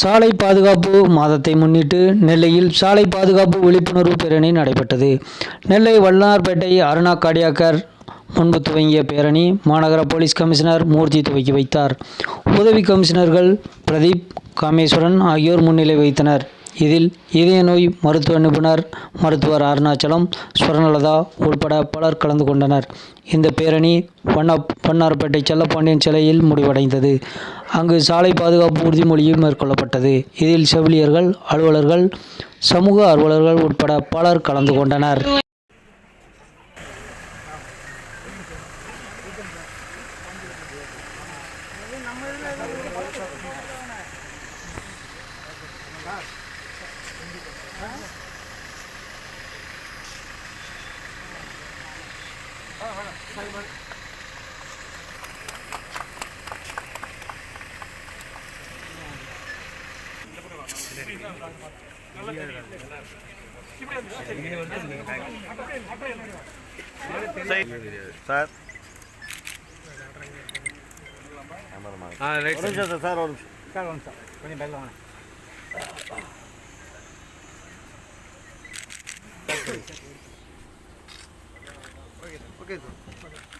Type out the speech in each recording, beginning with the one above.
சாலை பாதுகாப்பு மாதத்தை முன்னிட்டு நெல்லையில் சாலை பாதுகாப்பு விழிப்புணர்வு பேரணி நடைபெற்றது. நெல்லை வல்லார்பேட்டை அருணா காடியாக்கர் முன்பு துவங்கிய பேரணி மாநகர போலீஸ் கமிஷனர் மூர்த்தி துவக்கி வைத்தார். உதவி கமிஷனர்கள் பிரதீப் காமேஸ்வரன் ஆகியோர் முன்னிலை வைத்தனர் இதில் இதய நோய் மருத்துவ நிபுணர் மருத்துவர் அருணாச்சலம் ஸ்வர்ணலதா உட்பட பலர் கலந்து கொண்டனர். இந்த பேரணி பன்னார்பேட்டை வண்ணார்பேட்டை செல்லப்பாண்டியன் சிலையில் முடிவடைந்தது. அங்கு சாலை பாதுகாப்பு உறுதிமொழியும் மேற்கொள்ளப்பட்டது. இதில் செவிலியர்கள் அலுவலர்கள் சமூக அலுவலர்கள் உட்பட பலர் கலந்து கொண்டனர். சார். ஆ ரைட் ஒரு நிமிஷம் சார் ஒரு நிமிஷம். சார் ஒன்று சார் கொஞ்சம் பேக் வாங்க. Aquí, un poquito.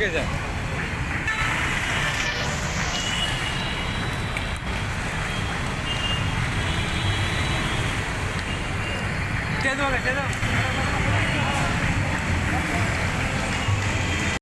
Okay sir okay sir Sethu வாங்க சேது